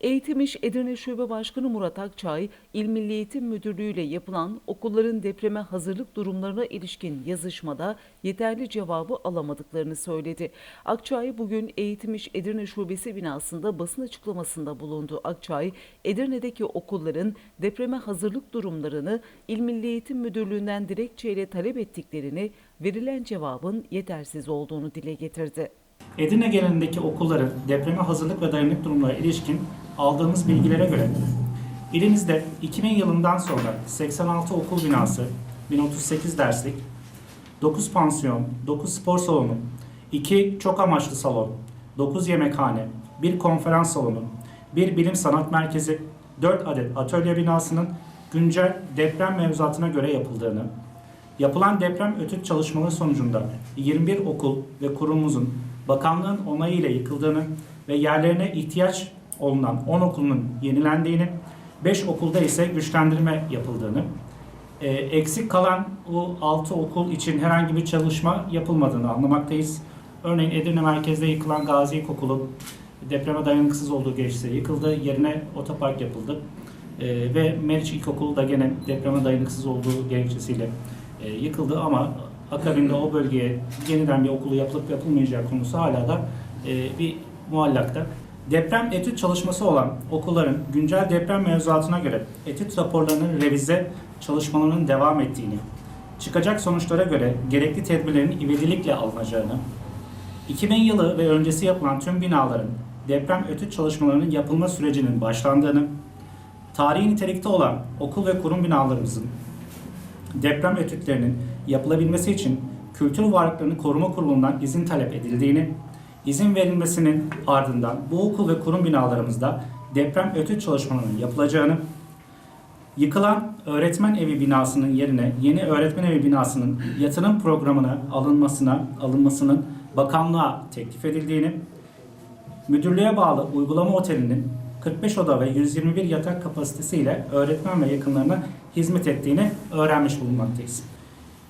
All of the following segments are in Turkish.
Eğitim İş Edirne Şube Başkanı Murat Akçay, İl Milli Eğitim Müdürlüğü ile yapılan okulların depreme hazırlık durumlarına ilişkin yazışmada yeterli cevabı alamadıklarını söyledi. Akçay bugün Eğitim İş Edirne Şubesi binasında basın açıklamasında bulundu. Akçay, Edirne'deki okulların depreme hazırlık durumlarını İl Milli Eğitim Müdürlüğü'nden dilekçeyle talep ettiklerini, verilen cevabın yetersiz olduğunu dile getirdi. Edirne genelindeki okulların depreme hazırlık ve dayanıklı durumlara ilişkin aldığımız bilgilere göre ilimizde 2000 yılından sonra 86 okul binası, 1038 derslik, 9 pansiyon, 9 spor salonu, 2 çok amaçlı salon, 9 yemekhane, 1 konferans salonu, 1 bilim sanat merkezi, 4 adet atölye binasının güncel deprem mevzuatına göre yapıldığını, Yapılan deprem ötüt çalışmaları sonucunda 21 okul ve kurumumuzun bakanlığın onayıyla yıkıldığını ve yerlerine ihtiyaç olunan 10 okulun yenilendiğini, 5 okulda ise güçlendirme yapıldığını, e, eksik kalan bu 6 okul için herhangi bir çalışma yapılmadığını anlamaktayız. Örneğin Edirne merkezde yıkılan Gazi İlkokulu depreme dayanıksız olduğu geçti. Yıkıldı, yerine otopark yapıldı. E, ve Meriç İlkokulu da gene depreme dayanıksız olduğu gerekçesiyle e, yıkıldı ama akabinde o bölgeye yeniden bir okulu yapılıp yapılmayacağı konusu hala da e, bir muallakta. Deprem etüt çalışması olan okulların güncel deprem mevzuatına göre etüt raporlarının revize çalışmalarının devam ettiğini, çıkacak sonuçlara göre gerekli tedbirlerin ivedilikle alınacağını, 2000 yılı ve öncesi yapılan tüm binaların deprem etüt çalışmalarının yapılma sürecinin başlandığını, tarihi nitelikte olan okul ve kurum binalarımızın deprem etütlerinin yapılabilmesi için Kültür Varlıklarını Koruma Kurulu'ndan izin talep edildiğini, izin verilmesinin ardından bu okul ve kurum binalarımızda deprem etüt çalışmalarının yapılacağını, yıkılan öğretmen evi binasının yerine yeni öğretmen evi binasının yatırım programına alınmasına alınmasının bakanlığa teklif edildiğini, müdürlüğe bağlı uygulama otelinin 45 oda ve 121 yatak kapasitesiyle öğretmen ve yakınlarına hizmet ettiğini öğrenmiş bulunmaktayız.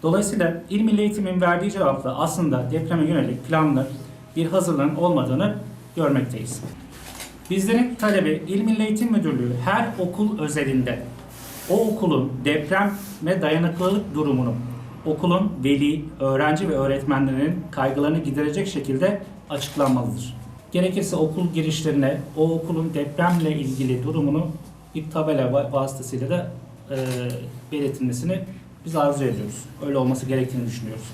Dolayısıyla İl Milli Eğitim'in verdiği cevapla aslında depreme yönelik planlı bir hazırlığın olmadığını görmekteyiz. Bizlerin talebi İl Milli Eğitim Müdürlüğü her okul özelinde o okulun depreme dayanıklılık durumunu okulun veli, öğrenci ve öğretmenlerinin kaygılarını giderecek şekilde açıklanmalıdır. Gerekirse okul girişlerine o okulun depremle ilgili durumunu bir tabela va- vasıtasıyla da e, belirtilmesini biz arzu ediyoruz. Öyle olması gerektiğini düşünüyoruz.